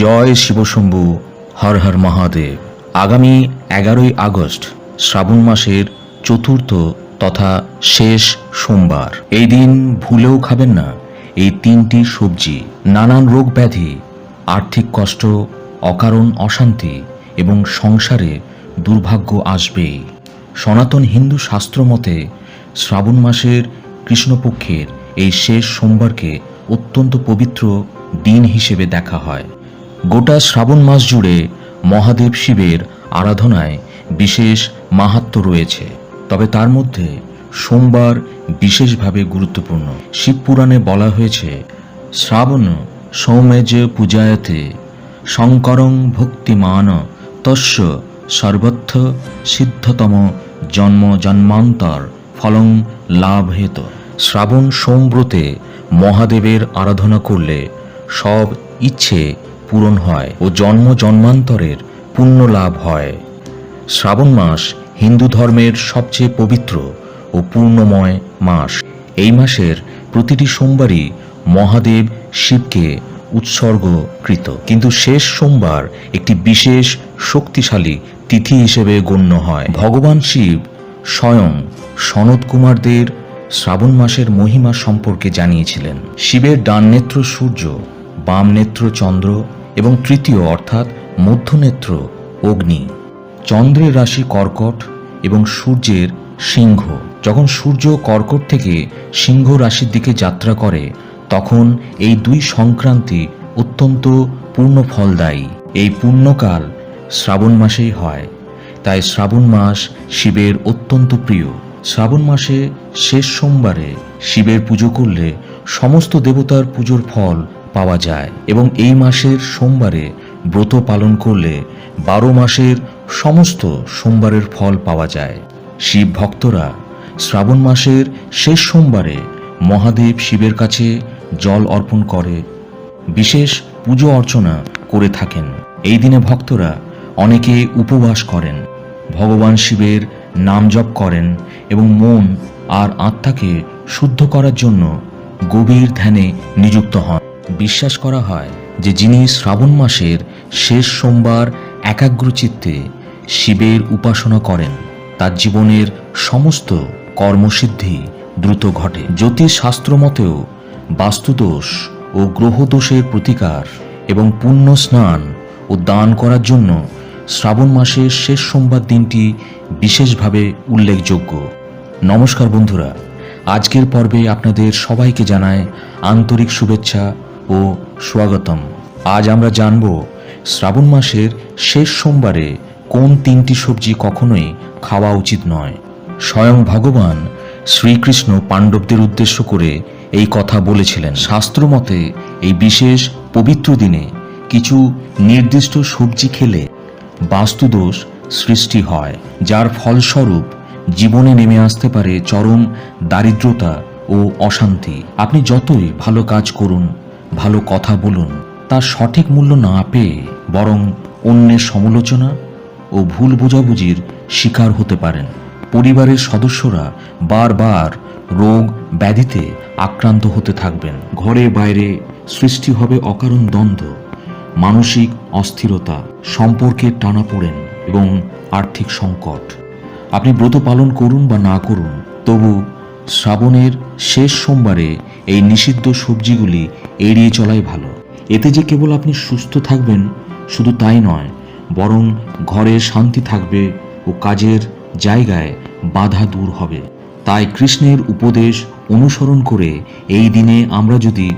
জয় শিবশম্ভু, হর হর মহাদেব। আগামী এগারোই আগস্ট, শ্রাবণ মাসের চতুর্থ তথা শেষ সোমবার। এই দিন ভুলেও খাবেন না, এই তিনটি সবজি। নানান রোগ ব্যাধি, আর্থিক কষ্ট, অকারণ অশান্তি এবং সংসারে দুর্ভাগ্য আসবেই। সনাতন হিন্দু শাস্ত্র মতে, শ্রাবণ মাসের কৃষ্ণপক্ষের এই শেষ সোমবারকে অত্যন্ত পবিত্র দিন হিসেবে দেখা হয়। গোটা শ্রাবণ মাস জুড়ে মহাদেব শিবের আরাধনায় বিশেষ মাহাত্ম্য রয়েছে। তবে তার মধ্যে সোমবার বিশেষভাবে গুরুত্বপূর্ণ। শিবপুরাণে বলা হয়েছে, শ্রাবণ সৌমেজ পূজায়তে শঙ্করং ভক্তিমান তস্য সর্বত্র সিদ্ধতম জন্ম জন্মান্তর ফলং লাভ হেত শ্রাবণ সোমব্রতে মহাদেবের আরাধনা করলে সব ইচ্ছে পূরণ হয় ও জন্ম জন্মান্তরের পুণ্য লাভ হয়। শ্রাবণ মাস হিন্দু ধর্মের সবচেয়ে পবিত্র ও পূর্ণময় মাস। এই মাসের প্রতিটি সোমবারই মহাদেব শিবকে উৎসর্গকৃত। কিন্তু শেষ সোমবার একটি বিশেষ শক্তিশালী তিথি হিসেবে গণ্য হয়। ভগবান শিব স্বয়ং সনৎ কুমারদের শ্রাবণ মাসের মহিমা সম্পর্কে জানিয়েছিলেন। শিবের ডান নেত্র সূর্য বাম নেত্র চন্দ্র এবং তৃতীয় অর্থাৎ মধ্যনেত্র অগ্নি। চন্দ্রের রাশি কর্কট এবং সূর্যের সিংহ। যখন সূর্য কর্কট থেকে সিংহ রাশির দিকে যাত্রা করে, তখন এই দুই সংক্রান্তি অত্যন্ত পূর্ণ ফলদায়ী এই পূর্ণকাল শ্রাবণ মাসেই হয়। তাই শ্রাবণ মাস শিবের অত্যন্ত প্রিয়। শ্রাবণ মাসে শেষ সোমবারে শিবের পুজো করলে সমস্ত দেবতার পুজোর ফল পাওয়া যায় এবং এই মাসের সোমবারে ব্রত পালন করলে বারো মাসের সমস্ত সোমবারের ফল পাওয়া যায়। শিব ভক্তরা শ্রাবণ মাসের শেষ সোমবারে মহাদেব শিবের কাছে জল অর্পণ করে, বিশেষ পুজো অর্চনা করে থাকেন। এই দিনে ভক্তরা অনেকে উপবাস করেন, ভগবান শিবের নাম জপ করেন এবং মন আর আত্মাকে শুদ্ধ করার জন্য গভীর ধ্যানে নিযুক্ত হন। বিশ্বাস করা হয় যে যিনি শ্রাবণ মাসের শেষ সোমবার একাগ্রচিত্তে শিবের উপাসনা করেন, তার জীবনের সমস্ত কর্মসিদ্ধি দ্রুত ঘটে। জ্যোতিষ শাস্ত্র মতেও বাস্তুদোষ ও গ্রহদোষের প্রতিকার এবং পুণ্য স্নান ও দান করার জন্য শ্রাবণ মাসের শেষ সোমবার দিনটি বিশেষভাবে উল্লেখযোগ্য। নমস্কার বন্ধুরা, আজকের পর্বে আপনাদের সবাইকে জানায় আন্তরিক শুভেচ্ছা ও স্বাগতম। আজ আমরা জানব শ্রাবণ মাসের শেষ সোমবারে কোন তিনটি সবজি কখনোই খাওয়া উচিত নয়। স্বয়ং ভগবান শ্রীকৃষ্ণ পাণ্ডবদের উদ্দেশ্য করে এই কথা বলেছিলেন। শাস্ত্রমতে এই বিশেষ পবিত্র দিনে কিছু নির্দিষ্ট সবজি খেলে বাস্তুদোষ সৃষ্টি হয়, যার ফলস্বরূপ জীবনে নেমে আসতে পারে চরম দারিদ্রতা ও অশান্তি। আপনি যতই ভালো কাজ করুন ভালো কথা বলুন, তার সঠিক মূল্য না পেয়ে বরং অন্যের সমালোচনা ও ভুল বোঝাবুঝির শিকার হতে পারেন। পরিবারের সদস্যরা বারবার রোগ ব্যাধিতে আক্রান্ত হতে থাকবেন। ঘরে বাইরে সৃষ্টি হবে অকারণ দ্বন্দ্ব, মানসিক অস্থিরতা সম্পর্কের টানাপোড়েন এবং আর্থিক সংকট। আপনি ব্রত পালন করুন বা না করুন, তবু শ্রাবণের শেষ সোমবারে এই নিষিদ্ধ সবজিগুলি এড়িয়ে চলাই ভালো। এতে যে কেবল আপনি সুস্থ থাকবেন, শুধু তাই নয়, বরং ঘরে শান্তি থাকবে ও কাজের জায়গায় বাধা দূর হবে। তাই কৃষ্ণের উপদেশ অনুসরণ করে এই দিনে আমরা যদি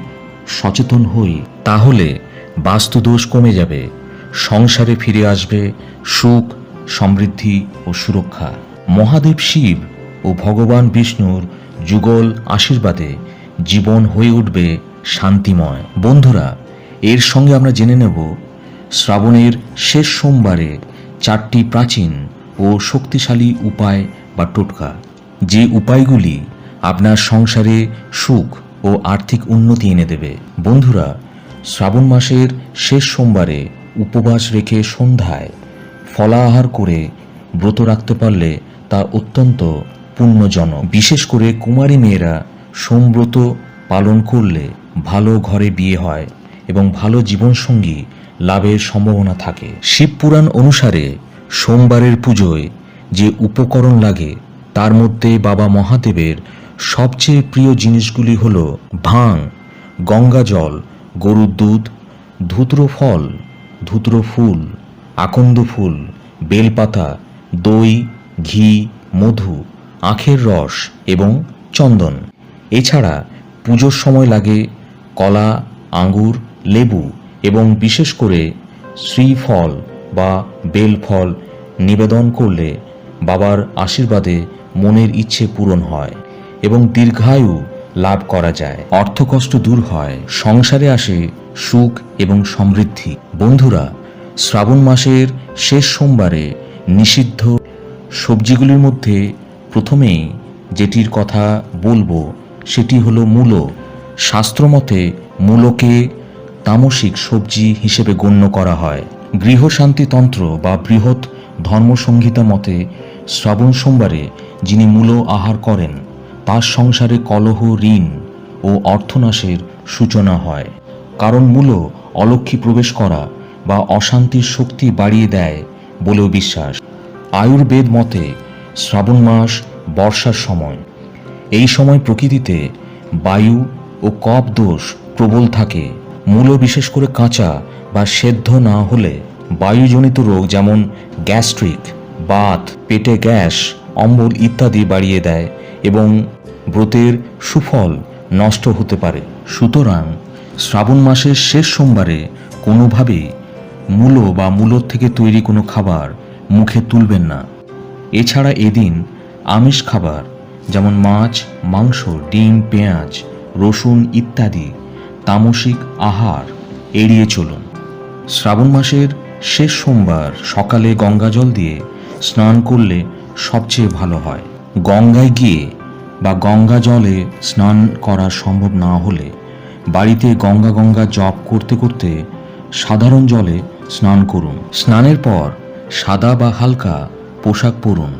সচেতন হই, তাহলে বাস্তুদোষ কমে যাবে, সংসারে ফিরে আসবে সুখ, সমৃদ্ধি ও সুরক্ষা। মহাদেব শিব ও ভগবান বিষ্ণুর যুগল আশীর্বাদে জীবন হয়ে উঠবে শান্তিময়। বন্ধুরা, এর সঙ্গে আমরা জেনে নেব শ্রাবণের শেষ সোমবারে চারটি প্রাচীন ও শক্তিশালী উপায় বা টোটকা। যে উপায়গুলি আপনার সংসারে সুখ ও আর্থিক উন্নতি এনে দেবে। বন্ধুরা, শ্রাবণ মাসের শেষ সোমবারে উপবাস রেখে সন্ধ্যায় ফলাহার করে ব্রত রাখতে পারলে তা অত্যন্ত পুণ্যজনক। বিশেষ করে কুমারী মেয়েরা সোমব্রত পালন করলে ভালো ঘরে বিয়ে হয় এবং ভালো জীবনসঙ্গী লাভের সম্ভাবনা থাকে। শিব পুরাণ অনুসারে সোমবারের পুজোয় যে উপকরণ লাগে, তার মধ্যে বাবা মহাদেবের সবচেয়ে প্রিয় জিনিসগুলি হল ভাং গঙ্গা জল, গরুর দুধ, ধুতরো ফল, ধুতরো ফুল, আকন্দ ফুল, বেলপাতা, দই, ঘি, মধু, আখের রস এবং চন্দন। এছাড়া পুজোর সময় লাগে কলা, আঙ্গুর, লেবু এবং বিশেষ করে শ্রীফল বা বেলফল নিবেদন করলে বাবার আশীর্বাদে মনের ইচ্ছে পূরণ হয় এবং দীর্ঘায়ু লাভ করা যায়। অর্থকষ্ট দূর হয়, সংসারে আসে সুখ এবং সমৃদ্ধি। বন্ধুরা, শ্রাবণ মাসের শেষ সোমবারে নিষিদ্ধ সবজিগুলির মধ্যে প্রথমেই যেটির কথা বলব সেটি হলো মূলো। শাস্ত্রমতে মূলকে তামসিক সবজি হিসেবে গণ্য করা হয়। গৃহশান্তিতন্ত্র বা বৃহৎ ধর্মসংহিতা মতে শ্রাবণ সোমবারে যিনি মূলো আহার করেন, তার সংসারে কলহ, ঋণ ও অর্থনাশের সূচনা হয়। কারণ মূলো অলক্ষী প্রবেশ করা বা অশান্তির শক্তি বাড়িয়ে দেয় বলেও বিশ্বাস। আয়ুর্বেদ মতে শ্রাবণ মাস বর্ষার সময়। এই সময় প্রকৃতিতে বায়ু ও কপ দোষ প্রবল থাকে। মূল বিশেষ করে কাঁচা বা সেদ্ধ না হলে বায়ুজনিত রোগ যেমন গ্যাস্ট্রিক, বাত, পেটে গ্যাস, অম্বল ইত্যাদি বাড়িয়ে দেয় এবং ব্রতের সুফল নষ্ট হতে পারে। সুতরাং শ্রাবণ মাসের শেষ সোমবারে কোনোভাবেই মূলো বা মূলোর থেকে তৈরি কোনো খাবার মুখে তুলবেন না। এছাড়া এদিন আমিষ খাবার যেমন মাছ, মাংস, ডিম, পেঁয়াজ, রসুন ইত্যাদি, তামসিক আহার, এড়িয়ে চলুন। শ্রাবণ মাসের শেষ সোমবার সকালে গঙ্গা জল দিয়ে স্নান করলে সবচেয়ে ভালো হয়। গঙ্গায় গিয়ে বা গঙ্গা জলে স্নান করা সম্ভব না হলে বাড়িতে গঙ্গা গঙ্গা জপ করতে করতে সাধারণ জলে স্নান করুন। স্নানের পর সাদা বা হালকা পোশাক পরুন।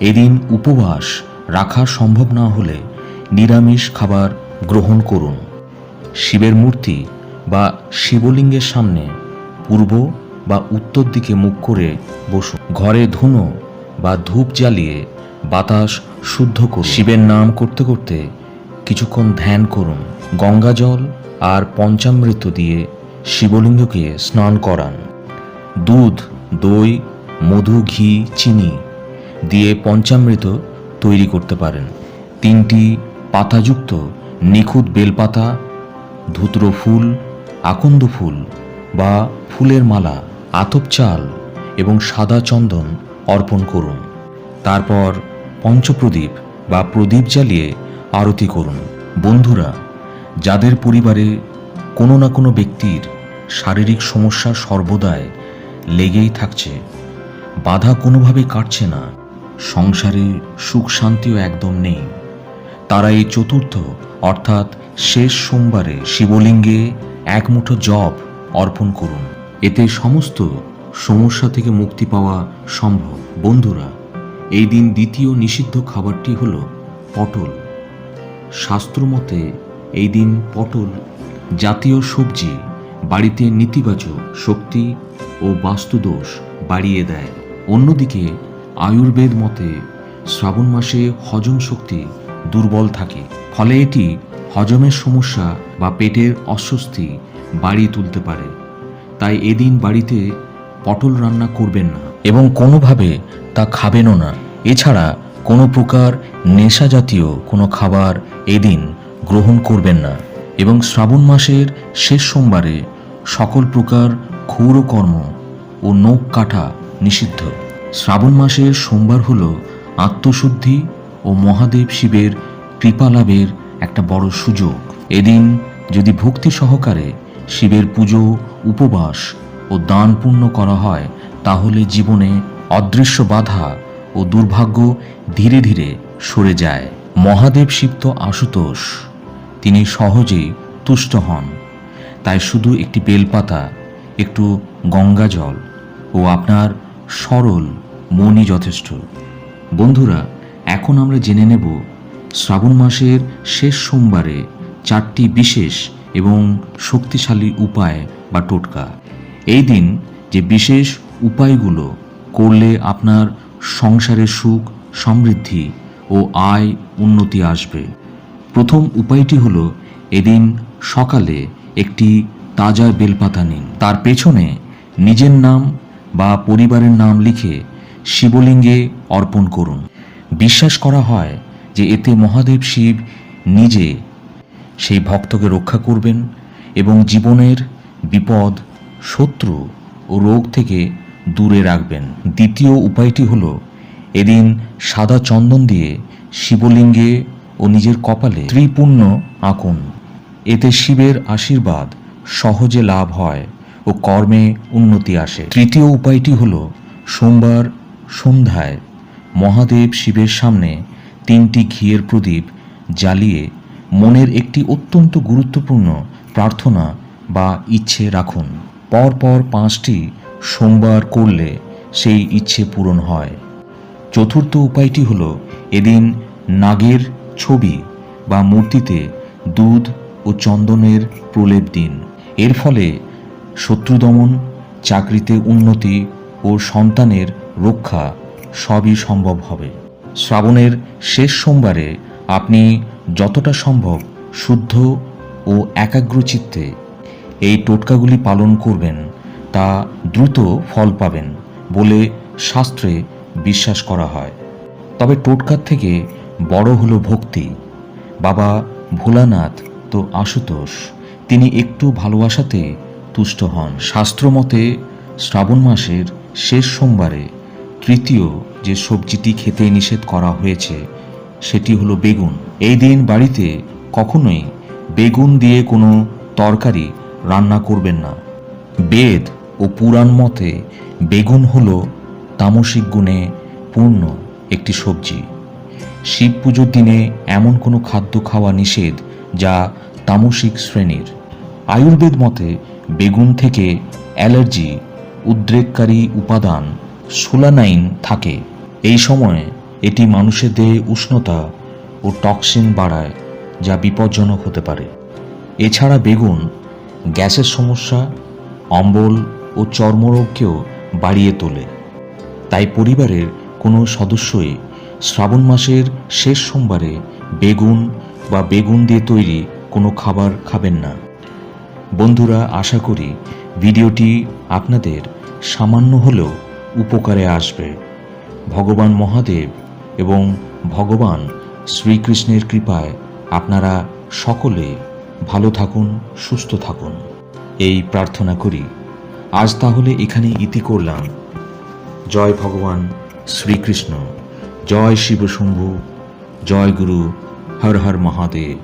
এদিন উপবাস রাখা সম্ভব না হলে নিরামিষ খাবার গ্রহণ করুন। শিবের মূর্তি বা শিবলিঙ্গের সামনে পূর্ব বা উত্তর দিকে মুখ করে বসুন। ঘরে ধুনো বা ধূপ জ্বালিয়ে বাতাস শুদ্ধ করুন। শিবের নাম করতে করতে কিছুক্ষণ ধ্যান করুন। গঙ্গা জল আর পঞ্চামৃত দিয়ে শিবলিঙ্গকে স্নান করান। দুধ, দই, মধু, ঘি, চিনি দিয়ে পঞ্চামৃত তৈরি করতে পারেন। তিনটি পাতাযুক্ত নিখুঁত বেলপাতা, ধুতরো ফুল, আকন্দ ফুল বা ফুলের মালা, আতপ চাল এবং সাদা চন্দন অর্পণ করুন। তারপর পঞ্চপ্রদীপ বা প্রদীপ জ্বালিয়ে আরতি করুন। বন্ধুরা, যাদের পরিবারে কোনো না কোনো ব্যক্তির শারীরিক সমস্যা সর্বদাই লেগেই থাকছে, বাধা কোনোভাবেই কাটছে না। সংসারে সুখ শান্তিও একদম নেই। তারা এই চতুর্থ, অর্থাৎ শেষ সোমবারে শিবলিঙ্গে এক মুঠো জব অর্পণ করুন। এতে সমস্ত সমস্যা থেকে মুক্তি পাওয়া সম্ভব। বন্ধুরা, এই দিন দ্বিতীয় নিষিদ্ধ খাবারটি হল পটল। শাস্ত্রমতে এই দিন পটল জাতীয় সবজি, বাড়িতে নেতিবাচক শক্তি ও বাস্তুদোষ বাড়িয়ে দেয়। অন্যদিকে আয়ুর্বেদ মতে শ্রাবণ মাসে হজম শক্তি দুর্বল থাকে, ফলে এটি হজমের সমস্যা বা পেটের অস্বস্তি বাড়িয়ে তুলতে পারে। তাই এদিন বাড়িতে পটল রান্না করবেন না এবং কোনোভাবে তা খাবেনও না। এছাড়া কোনো প্রকার নেশা জাতীয় কোনো খাবার এদিন গ্রহণ করবেন না এবং শ্রাবণ মাসের শেষ সোমবারে সকল প্রকার ক্ষৌরকর্ম ও নখ কাটা নিষিদ্ধ। শ্রাবণ মাসের সোমবার হল আত্মশুদ্ধি ও মহাদেব শিবের কৃপা লাভের একটা বড় সুযোগ। এদিন যদি ভক্তি সহকারে শিবের পুজো, উপবাস ও দান পূর্ণ করা হয়, তাহলে জীবনে অদৃশ্য বাধা ও দুর্ভাগ্য ধীরে ধীরে সরে যায়। মহাদেব শিব তো আশুতোষ, তিনি সহজেই তুষ্ট হন। তাই শুধু একটি বেলপাতা, একটু গঙ্গা জল ও আপনার সরল, মনই যথেষ্ট। বন্ধুরা, এখন আমরা জেনে নেব শ্রাবণ মাসের শেষ সোমবারে চারটি বিশেষ এবং শক্তিশালী উপায় বা টোটকা। এই দিন যে বিশেষ উপায়গুলো করলে আপনার সংসারের সুখ, সমৃদ্ধি ও আয় উন্নতি আসবে। প্রথম উপায়টি হলো এদিন সকালে একটি তাজা বেলপাতা নিন। তার পেছনে নিজের নাম বা পরিবারের নাম লিখে শিবলিঙ্গে অর্পণ করুন। বিশ্বাস করা হয় যে এতে মহাদেব শিব নিজে সেই ভক্তকে রক্ষা করবেন এবং জীবনের বিপদ, শত্রু ও রোগ থেকে দূরে রাখবেন। দ্বিতীয় উপায়টি হল এদিন সাদা চন্দন দিয়ে শিবলিঙ্গে ও নিজের কপালে ত্রিপুণ্য আঁকুন। এতে শিবের আশীর্বাদ সহজে লাভ হয়। ও কর্মে উন্নতি আসে। তৃতীয় উপায়টি হল সোমবার সন্ধ্যায় মহাদেব শিবের সামনে তিনটি ঘিয়ের প্রদীপ জ্বালিয়ে মনের একটি অত্যন্ত গুরুত্বপূর্ণ প্রার্থনা বা ইচ্ছে রাখুন। পরপর পাঁচটি সোমবার করলে সেই ইচ্ছে পূরণ হয়। চতুর্থ উপায়টি হল এদিন নাগের ছবি বা মূর্তিতে দুধ ও চন্দনের প্রলেপ দিন। এর ফলে শত্রু দমন, চাকরিতে উন্নতি ও সন্তানের রক্ষা সবই সম্ভব হবে। শ্রাবণের শেষ সোমবারে আপনি যতটা সম্ভব শুদ্ধ ও একাগ্রচিত্তে এই টোটকাগুলি পালন করবেন, তা দ্রুত ফল পাবেন বলে শাস্ত্রে বিশ্বাস করা হয়। তবে টোটকার থেকে বড় হলো ভক্তি। বাবা ভোলানাথ তো আশুতোষ, তিনি একটু ভালোবাসাতে তুষ্ট হন। শাস্ত্রমতে, শ্রাবণ মাসের শেষ সোমবারে তৃতীয় যে সবজিটি খেতে নিষেধ করা হয়েছে, সেটি হলো বেগুন। এই দিন বাড়িতে কখনোই বেগুন দিয়ে কোনো তরকারি রান্না করবেন না। বেদ ও পুরাণ মতে বেগুন হলো তামসিক গুণে পূর্ণ একটি সবজি। শিব পুজোর দিনে এমন কোনো খাদ্য খাওয়া নিষেধ যা তামসিক শ্রেণির। আয়ুর্বেদ মতে বেগুন থেকে অ্যালার্জি, উদ্রেককারী উপাদান, সোলানাইন থাকে। এই সময় এটি মানুষের দেহে উষ্ণতা ও টক্সিন বাড়ায়, যা বিপজ্জনক হতে পারে। এছাড়া বেগুন গ্যাসের সমস্যা, অম্বল ও চর্মরোগকেও বাড়িয়ে তোলে। তাই পরিবারের কোনো সদস্যই শ্রাবণ মাসের শেষ সোমবারে বেগুন বা বেগুন দিয়ে তৈরি কোনো খাবার খাবেন না। বন্ধুরা, আশা করি ভিডিওটি আপনাদের সামান্য হলেও উপকারে আসবে। ভগবান মহাদেব এবং ভগবান শ্রীকৃষ্ণের কৃপায় আপনারা সকলে ভালো থাকুন, সুস্থ থাকুন। এই প্রার্থনা করি। আজ তাহলে এখানে ইতি করলাম। জয় ভগবান শ্রীকৃষ্ণ। জয় শিবশম্ভু। জয় গুরু হর হর মহাদেব।